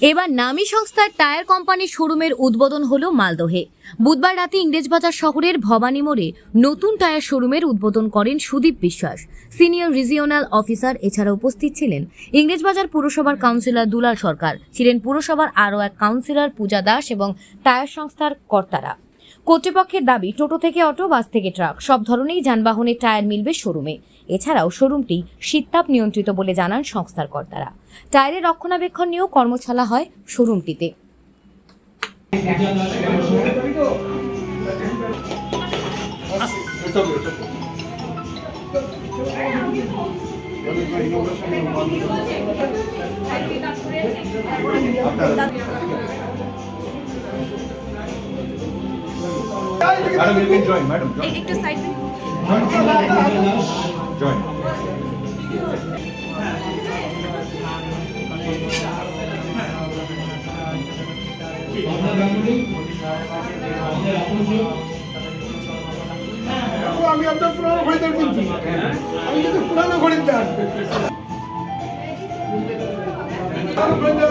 এবার নামী সংস্থার টায়ার কোম্পানির শোরুমের উদ্বোধন হলো মালদহে। বুধবার রাতে ইংরেজবাজার শহরের ভবানী মোড়ে নতুন টায়ার শোরুমের উদ্বোধন করেন সুদীপ বিশ্বাস। সিনিয়র রিজিওনাল অফিসার এছাড়া উপস্থিত ছিলেন ইংরেজবাজার পুরসভার কাউন্সিলর দুলাল সরকার, ছিলেন পুরসভার আরও এক কাউন্সিলর পূজা দাস এবং টায়ার সংস্থার কর্তারা। কর্তৃপক্ষের দাবি, টোটো থেকে অটো, বাস থেকে ট্রাক, সব ধরনেরই যানবাহনের টায়ার মিলবে শোরুমে। এছাড়াও শোরুমটি শীততাপ নিয়ন্ত্রিত বলে জানান সংস্থার কর্তারা টায়ারের রক্ষণাবেক্ষণ নিয়েও কর্মশালা হয় শোরুমটিতে. Join. একটু সাইড Join. আমি আপনার পুরানো খরিদ্দার কিনছি। আমি কিন্তু পুরানো খরিদ্দার পুরানো খরিদ্দার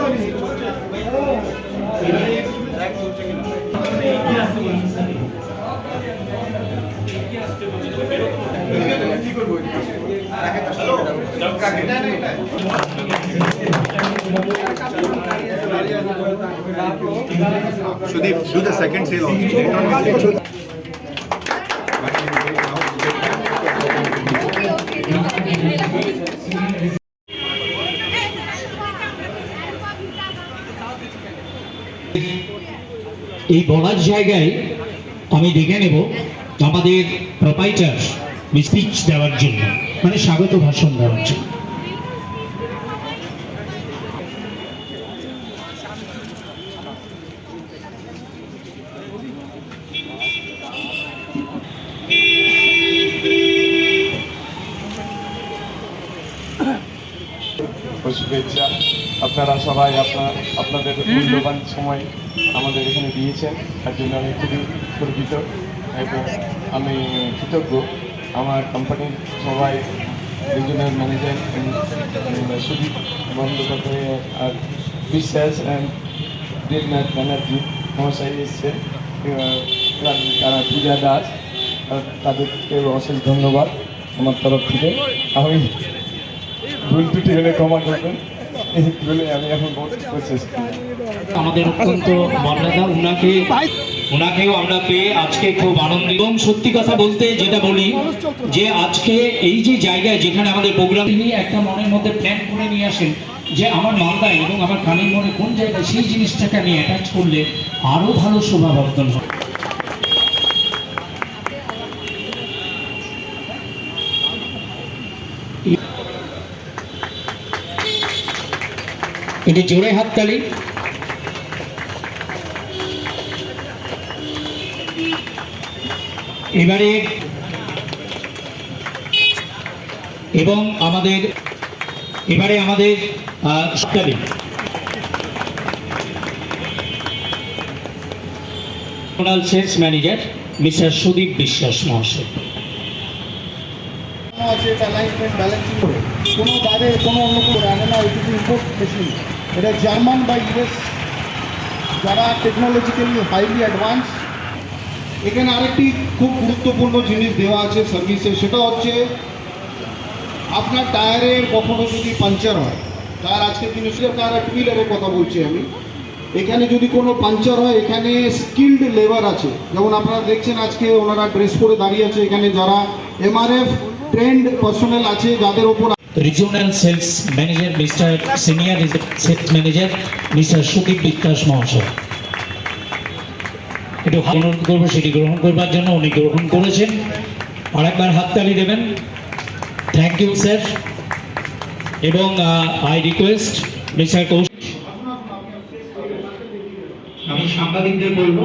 Sudeep, do the second sale also. এই বলার জায়গায় আমি দেখে নেব আমাদের প্রোপাইটার স্পিচ দেওয়ার জন্য মানে স্বাগত ভাষণ দেওয়ার জন্য শুভেচ্ছা। আপনারা সবাই আপনার আপনাদের মূল্যবান সময় আমাদের এখানে দিয়েছেন। তার জন্য আমি খুবই গর্বিত এবং আমি কৃতজ্ঞ। আমার কোম্পানির সবাই রিজনাল ম্যানেজার সুদীপ বন্দ্যোপাধ্যায় আর বিশ্বাস অ্যান্ড দেবনাথ ব্যানার্জি মহাশয় এসছে তারা পূজা দাস তাদেরকে অশেষ ধন্যবাদ। আমার তরফ থেকে আমি ভুল হলে ক্ষমা করবেন। আমাদের অত্যন্ত মর্যাদা। উনাকে আমরা পেয়ে আজকে খুব আনন্দ এবং সত্যি কথা বলতে যেটা বলি, যে আজকে এই যে জায়গায় যেখানে আমাদের প্রোগ্রাম, তিনি একটা মনের মধ্যে প্ল্যান করে নিয়ে আসেন যে আমার মালদায় এবং আমার কানের মনে কোন জায়গায় সেই জিনিসটাকে আমি অ্যাটাচ করলে আরও ভালো শোভাবর্ধন হবে। এটি জোরে হাত হাততালি। এবারে এবং আমাদের এবারে আমাদের আহ, sales manager mister Sudip Biswas মহাশয়। কোনো বাইরে কোনো অন্য কোনো আনে না এটুকু ইম্পোর্ট মেশিন এটা জার্মান বা ইউএস, যারা টেকনোলজিক্যালি হাইলি অ্যাডভান্স এখানে আরেকটি খুব গুরুত্বপূর্ণ জিনিস দেওয়া আছে সার্ভিসে সেটা হচ্ছে আপনার টায়ারের কখনো যদি পাঞ্চার হয় টায়ার আজকের দিনে টায়ার টু হুইলারের কথা বলছি আমি। এখানে যদি কোনো পাঞ্চার হয়, এখানে স্কিল্ড লেবার আছে। যেমন আপনারা দেখছেন আজকে ওনারা ড্রেস পরে দাঁড়িয়ে আছে, এখানে যারা এমআরএফ ট্রেন্ড পার্সোনাল আছে, যাদের ওপর regional sales manager mister senior sales manager mister Sudip Biswas মহাশয় একটু অনুরোধ করব, সেটি গ্রহণ করবার জন্য উনি গ্রহণ করেছেন। আরেকবার হাততালি দেবেন। থ্যাংক ইউ স্যার এবং আই রিকোয়েস্ট মিস্টার কৌশিক আমি সাংবাদিকদের বলব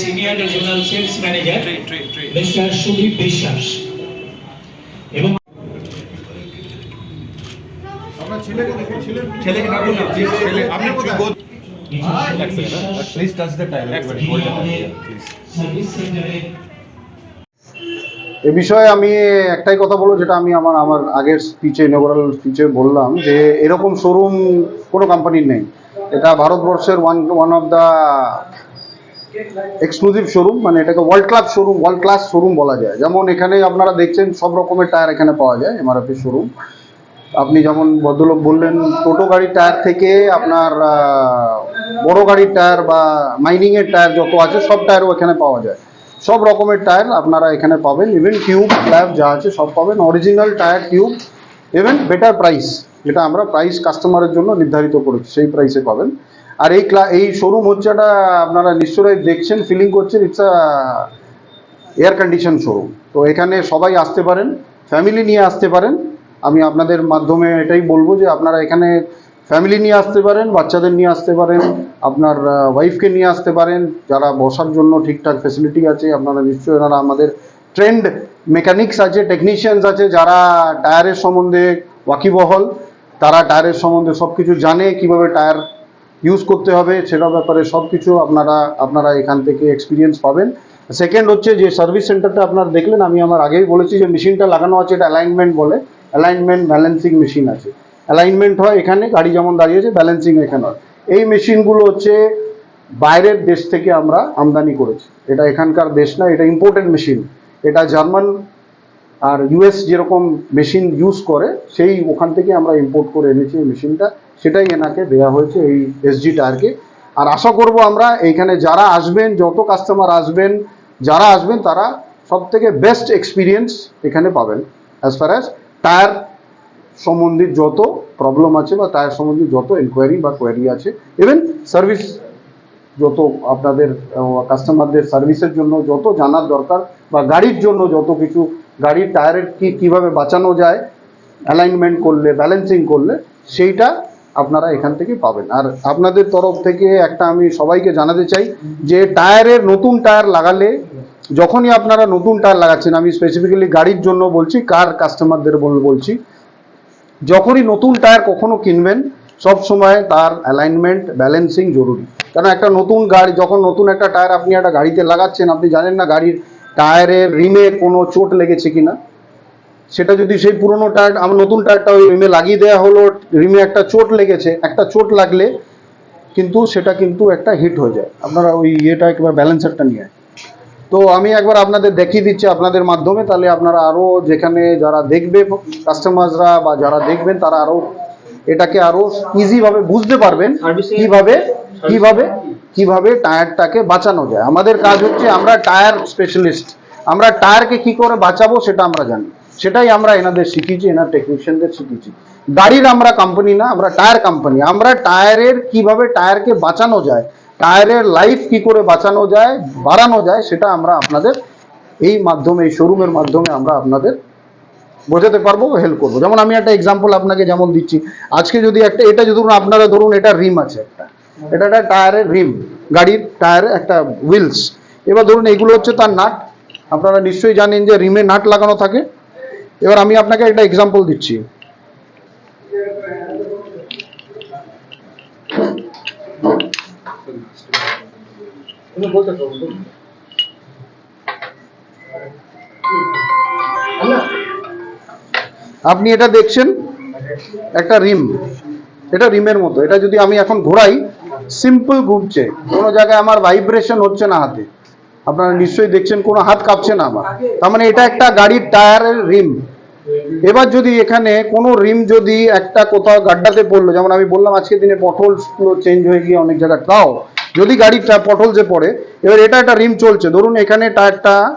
senior regional sales manager mister Sudip Biswas এবং আমরা ছেলেকে দেখি ছেলে ছেলেকে না। প্লিজ ছেলে আপনি কোথায়? Go please touch the hold please service সেন্টারে এ বিষয়ে আমি একটাই কথা বলব, যেটা আমি আমার আমার আগের স্পিচে ইনগোরাল স্পিচে বললাম, যে এরকম শোরুম কোনো কোম্পানির নেই। এটা ভারতবর্ষের one one of the exclusive showroom মানে এটাকে world class showroom world class showroom বলা যায়। যেমন এখানে আপনারা দেখছেন, সব রকমের টায়ার এখানে পাওয়া যায় এমআরএফের শোরুম আপনি যেমন ভদ্রলোক বললেন, টোটো গাড়ির টায়ার থেকে আপনার বড় গাড়ির টায়ার বা মাইনিংয়ের টায়ার যত আছে, সব টায়ারও এখানে পাওয়া যায়। সব রকমের টায়ার আপনারা এখানে পাবেন। ইভেন টিউব স্ল্যাব যা আছে সব পাবেন। Original tyre tube even better price যেটা আমরা প্রাইস কাস্টমারের জন্য নির্ধারিত করেছি, সেই প্রাইসে পাবেন। আর এই ক্লা এই শোরুম হচ্ছে এটা আপনারা নিশ্চয়ই দেখছেন ফিলিং করছেন it's a air condition showroom তো এখানে সবাই আসতে পারেন ফ্যামিলি নিয়ে আসতে পারেন। আমি আপনাদের মাধ্যমে এটাই বলব যে আপনারা এখানে ফ্যামিলি নিয়ে আসতে পারেন, বাচ্চাদের নিয়ে আসতে পারেন, আপনার ওয়াইফকে নিয়ে আসতে পারেন, যারা বসার জন্য ঠিকঠাক ফেসিলিটি আছে, আপনারা নিশ্চয়ই ওনারা আমাদের ট্রেন্ড মেকানিক্স আছে টেকনিশিয়ানস আছে, যারা টায়ারের সম্বন্ধে ওয়াকিবহল, তারা টায়ারের সম্বন্ধে সব কিছু জানে, কীভাবে টায়ার ইউজ করতে হবে, সেটার ব্যাপারে সব কিছু আপনারা আপনারা এখান থেকে এক্সপিরিয়েন্স পাবেন। সেকেন্ড হচ্ছে যে সার্ভিস সেন্টারটা আপনারা দেখলেন, আমি আমার আগেই বলেছি যে মেশিনটা লাগানো আছে, এটা অ্যালাইনমেন্ট বলে অ্যালাইনমেন্ট ব্যালেন্সিং মেশিন আছে। অ্যালাইনমেন্ট হয় এখানে, গাড়ি যেমন দাঁড়িয়েছে ব্যালেন্সিং এখানে হয়। এই মেশিনগুলো হচ্ছে বাইরের দেশ থেকে আমরা আমদানি করেছি। এটা এখানকার দেশ না, এটা ইম্পোর্টেড মেশিন এটা জার্মান আর ইউএস যেরকম মেশিন ইউজ করে, সেই ওখান থেকে আমরা ইম্পোর্ট করে এনেছি এই মেশিনটা সেটাই এনাকে দেওয়া হয়েছে এই এসজি টায়ারকে। আর আশা করব আমরা এইখানে যারা আসবেন, যত কাস্টমার আসবেন, যারা আসবেন, তারা সব থেকে বেস্ট এক্সপিরিয়েন্স এখানে পাবেন অ্যাজ ফার অ্যাজ টায়ার সম্বন্ধিত যত প্রবলেম আছে বা টায়ার সম্বন্ধিত যত এনকোয়ারি বা কোয়ারি আছে ইভেন সার্ভিস যত আপনাদের কাস্টমারদের সার্ভিসের জন্য যত জানার দরকার বা গাড়ির জন্য যত কিছু, গাড়ির টায়ারের কি, কীভাবে বাঁচানো যায় অ্যালাইনমেন্ট করলে ব্যালেন্সিং করলে, সেইটা আপনারা এখান থেকে পাবেন। আর আপনাদের তরফ থেকে একটা আমি সবাইকে জানাতে চাই যে টায়ারের নতুন টায়ার লাগালে, যখনই আপনারা নতুন টায়ার লাগাচ্ছেন, আমি স্পেসিফিক্যালি গাড়ির জন্য বলছি কার কাস্টমারদের বলছি যখনই নতুন টায়ার কখনো কিনবেন, সব সময় তার অ্যালাইনমেন্ট ব্যালেন্সিং জরুরি। কারণ একটা নতুন গাড়ি, যখন নতুন একটা টায়ার আপনি একটা গাড়িতে লাগাচ্ছেন, আপনি জানেন না গাড়ির টায়ারের রিমে কোনো চোট লেগেছে কি না সেটা যদি সেই পুরনো টায়ার আমার নতুন টায়ারটা ওই রিমে লাগিয়ে দেওয়া হলো, রিমে একটা চোট লেগেছে, একটা চোট লাগলে কিন্তু সেটা কিন্তু একটা হিট হয়ে যায়। আপনারা ওই ইয়েটা একবার ব্যালেন্সারটা নিয়ে। তো আমি একবার আপনাদের দেখিয়ে দিচ্ছি আপনাদের মাধ্যমে তাহলে আপনারা আরও যেখানে যারা দেখবে কাস্টমাররা বা যারা দেখবেন তারা আরও এটাকে আরও ইজিভাবে বুঝতে পারবেন কীভাবে কীভাবে কীভাবে টায়ারটাকে বাঁচানো যায়। আমাদের কাজ হচ্ছে আমরা টায়ার স্পেশালিস্ট আমরা টায়ারকে কি করে বাঁচাবো সেটা আমরা জানি। সেটাই আমরা এনাদের শিখিয়েছি এনার টেকনিশিয়ানদের শিখিয়েছি। গাড়ির আমরা কোম্পানি না আমরা টায়ার কোম্পানি আমরা টায়ারের কীভাবে টায়ারকে বাঁচানো যায় টায়ারের লাইফ কি করে বাঁচানো যায়, বাড়ানো যায়, সেটা আমরা আপনাদের এই মাধ্যমে, এই শোরুমের মাধ্যমে আমরা আপনাদের বোঝাতে পারব হেল্প করব। যেমন আমি একটা এক্সাম্পল আপনাকে যেমন দিচ্ছি। আজকে যদি একটা, এটা যদি ধরুন, আপনারা ধরুন, এটা রিম আছে একটা। এটা একটা টায়ারের রিম গাড়ির টায়ারের একটা হুইলস এবার ধরুন, এগুলো হচ্ছে তার নাট। আপনারা নিশ্চয়ই জানেন যে রিমে নাট লাগানো থাকে। এবার আমি আপনাকে একটা এক্সাম্পল দিচ্ছি। আপনি এটা দেখছেন? একটা রিম। এটা রিমের মতো। এটা যদি আমি এখন ঘোরাই সিম্পল ঘুরছে। কোনো জায়গায় আমার ভাইব্রেশন হচ্ছে না হাতে। আপনারা নিশ্চয়ই দেখছেন, কোনো হাত কাঁপছে না আমার। তার মানে এটা একটা গাড়ির টায়ারের রিম। এবার যদি এখানে কোনো রিম যদি একটা কোথাও গাড্ডাতে পড়ল, যেমন আমি বললাম আজকের দিনে পটলসগুলো চেঞ্জ হয়ে গিয়ে অনেক জায়গায়, তাও যদি গাড়িটা পটলসে পড়ে, এবার এটা একটা রিম চলছে। ধরুন এখানে টায়ারটা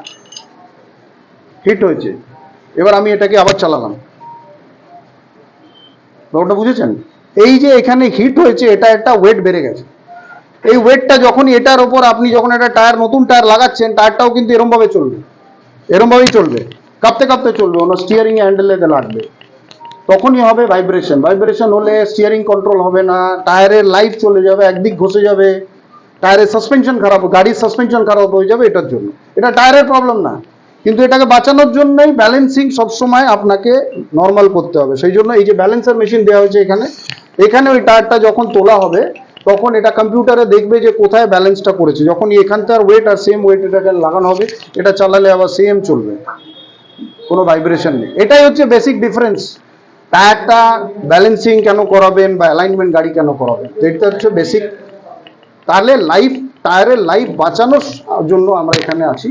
হিট হয়েছে। এবার আমি এটাকে আবার চালালাম। ব্যাপারটা বুঝেছেন? এই যে এখানে হিট হয়েছে, এটা একটা ওয়েট বেড়ে গেছে। এই ওয়েটটা যখনই এটার ওপর আপনি যখন একটা টায়ার, নতুন টায়ার লাগাচ্ছেন, টায়ারটাও কিন্তু এরমভাবে চলবে। এরমভাবেই চলবে। কাঁপতে কাঁপতে চলবে ওনার স্টিয়ারিং হ্যান্ডেলে লাগবে। তখনই হবে ভাইব্রেশন ভাইব্রেশন হলে স্টিয়ারিং কন্ট্রোল হবে না, টায়ারের লাইফ চলে যাবে, একদিক ঘষে যাবে। টায়ারের সাসপেনশন খারাপ, গাড়ির সাসপেনশন খারাপ হয়ে যাবে এটার জন্য। এটা টায়ারের প্রবলেম না। কিন্তু এটাকে বাঁচানোর জন্যই ব্যালেন্সিং সবসময় আপনাকে নর্মাল করতে হবে। সেই জন্য এই যে ব্যালেন্সার মেশিন দেওয়া হয়েছে এখানে এখানে ওই টায়ারটা যখন তোলা হবে, তখন এটা কম্পিউটারে দেখবে যে কোথায় ব্যালেন্সটা করেছে যখন এখানকার ওয়েট আর সেম ওয়েট এটাকে লাগানো হবে, এটা চালালে আবার সেম চলবে। কোনো ভাইব্রেশন নেই। এটাই হচ্ছে বেসিক ডিফারেন্স টায়ারটা ব্যালেন্সিং কেন করাবেন বা অ্যালাইনমেন্ট গাড়ি কেন করাবেন? তো এটা হচ্ছে বেসিক তাহলে লাইফ টায়ারের লাইফ বাঁচানোর জন্য আমরা এখানে আছি।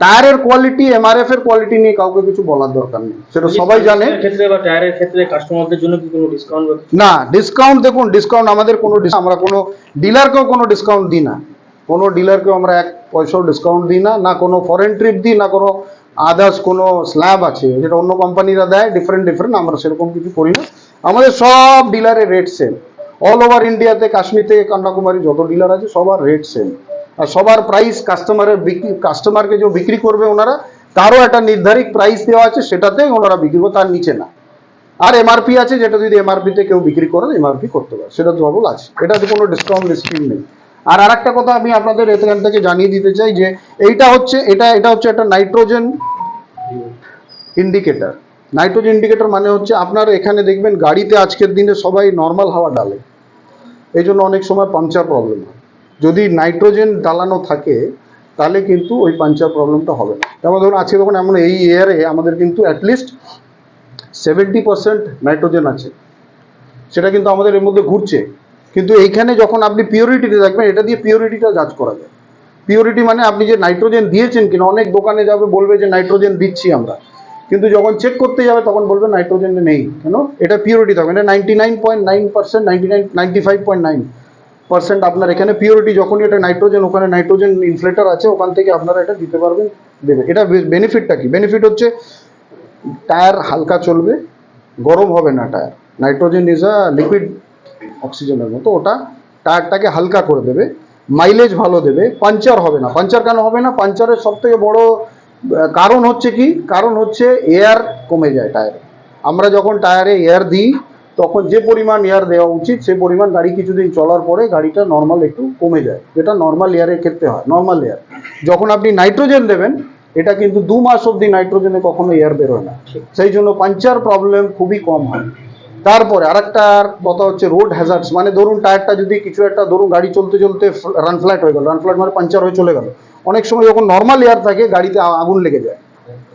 টায়ারের কোয়ালিটি এমআরএফ এর কোয়ালিটি নিয়ে কাউকে কিছু বলার দরকার নেই। সেটা সবাই জানে। ক্ষেত্রে বা টায়ারের ক্ষেত্রে কাস্টমারদের জন্য কি কোনো ডিসকাউন্ট না ডিসকাউন্ট দেখুন ডিসকাউন্ট আমাদের কোনো আমরা কোনো ডিলারকেও কোনো ডিসকাউন্ট দিই না। কোনো ডিলারকেও আমরা এক পয়সাও ডিসকাউন্ট দিই না না কোনো ফরেন ট্রিপ দিই না কোনো আদার্স কোনো স্ল্যাব আছে। যেটা অন্য কোম্পানিরা দেয় ডিফারেন্ট ডিফারেন্ট আমরা সেরকম কিছু করি না। আমাদের সব ডিলারের রেট সেম অল ওভার ইন্ডিয়াতে কাশ্মীর থেকে কন্যাকুমারী যত ডিলার আছে, সবার রেট সেম আর সবার প্রাইস কাস্টমারের বিক্রি কাস্টমারকে যে বিক্রি করবে ওনারা, তারও একটা নির্ধারিত প্রাইস দেওয়া আছে, সেটাতেই ওনারা বিক্রি করবে, তার নিচে না। আর এমআরপি আছে, যেটা যদি এমআরপি তে কেউ বিক্রি করে এমআরপি করতে পারে, সেটা তো বাবুল আছে। এটাতে কোনো ডিসকাউন্ট স্কিম নেই। আর আরেকটা কথা আমি আপনাদের এখান থেকে জানিয়ে দিতে চাই যে, এইটা হচ্ছে, এটা এটা হচ্ছে একটা নাইট্রোজেন ইন্ডিকেটর নাইট্রোজেন ইন্ডিকেটর মানে হচ্ছে আপনার এখানে দেখবেন গাড়িতে আজকের দিনে সবাই নর্মাল হাওয়া ডালে এই জন্য অনেক সময় পাংচার প্রবলেম হয়। যদি নাইট্রোজেন ডালানো থাকে, তাহলে কিন্তু ওই পাংচার প্রবলেমটা হবে যেমন ধরুন, আজকে যখন এমন এই ইয়ারে আমাদের কিন্তু অ্যাটলিস্ট সেভেন্টি পার্সেন্ট নাইট্রোজেন আছে। সেটা কিন্তু আমাদের এর মধ্যে ঘুরছে। কিন্তু এইখানে যখন আপনি পিওরিটিতে দেখবেন, এটা দিয়ে পিওরিটিটা যাচ করা যায়। পিওরিটি মানে আপনি যে নাইট্রোজেন দিয়েছেন কিনা, অনেক দোকানে যাবে বলবে যে নাইট্রোজেন দিচ্ছি আমরা। কিন্তু যখন চেক করতে যাবে, তখন বলবে নাইট্রোজেন নেই। কেন? এটা পিওরিটি থাকবে। এটা ninety nine point nine percent ninety nine ninety five point nine percent আপনার এখানে পিওরিটি যখনই এটা নাইট্রোজেন ওখানে নাইট্রোজেন ইনফ্লেটার আছে, ওখান থেকে আপনারা এটা দিতে পারবেন, দেবে। এটা বেনিফিটটা কি? বেনিফিট হচ্ছে টায়ার হালকা চলবে, গরম হবে না tyre nitrogen is a liquid অক্সিজেনের মতো, ওটা টায়ারটাকে হালকা করে দেবে মাইলেজ ভালো দেবে পাঞ্চার হবে না। পাঞ্চার কেন হবে না? পাঞ্চারের সব থেকে বড় কারণ হচ্ছে কি? কারণ হচ্ছে এয়ার কমে যায় টায়ারে আমরা যখন টায়ারে এয়ার দিই তখন যে পরিমাণ এয়ার দেওয়া উচিত সেই পরিমাণ গাড়ি কিছুদিন চলার পরে গাড়িটা নর্মাল একটু কমে যায়। যেটা নর্মাল এয়ারের ক্ষেত্রে হয় নর্মাল এয়ার যখন আপনি নাইট্রোজেন দেবেন এটা কিন্তু দু মাস অবধি নাইট্রোজেনে কখনো এয়ার বেরোয় না। সেই জন্য পাঞ্চার প্রবলেম খুবই কম হয়। তারপরে আরেকটা কথা হচ্ছে রোড হ্যাজার্ডস মানে ধরুন টায়ারটা যদি কিছু একটা ধরুন গাড়ি চলতে চলতে রান ফ্ল্যাট হয়ে গেল। রান ফ্ল্যাট মানে পাঞ্চার হয়ে চলে গেল। অনেক সময় যখন নর্মাল এয়ার থাকে গাড়িতে আগুন লেগে যায়।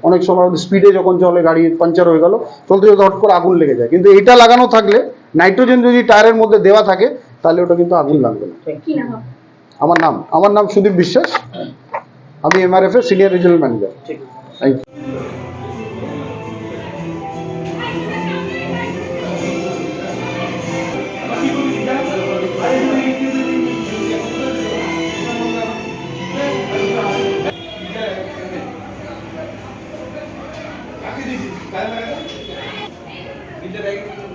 অনেক সময় স্পিডে যখন চলে গাড়ি পাঞ্চার হয়ে গেল চলতে চলতে হট করে আগুন লেগে যায়। কিন্তু এটা লাগানো থাকলে নাইট্রোজেন যদি টায়ারের মধ্যে দেওয়া থাকে তাহলে ওটা কিন্তু আগুন লাগবে না। আমার নাম আমার নাম সুদীপ বিশ্বাস। আমি এমআরএফ এর senior regional manager thank you acredito, o cara vai. Interregue.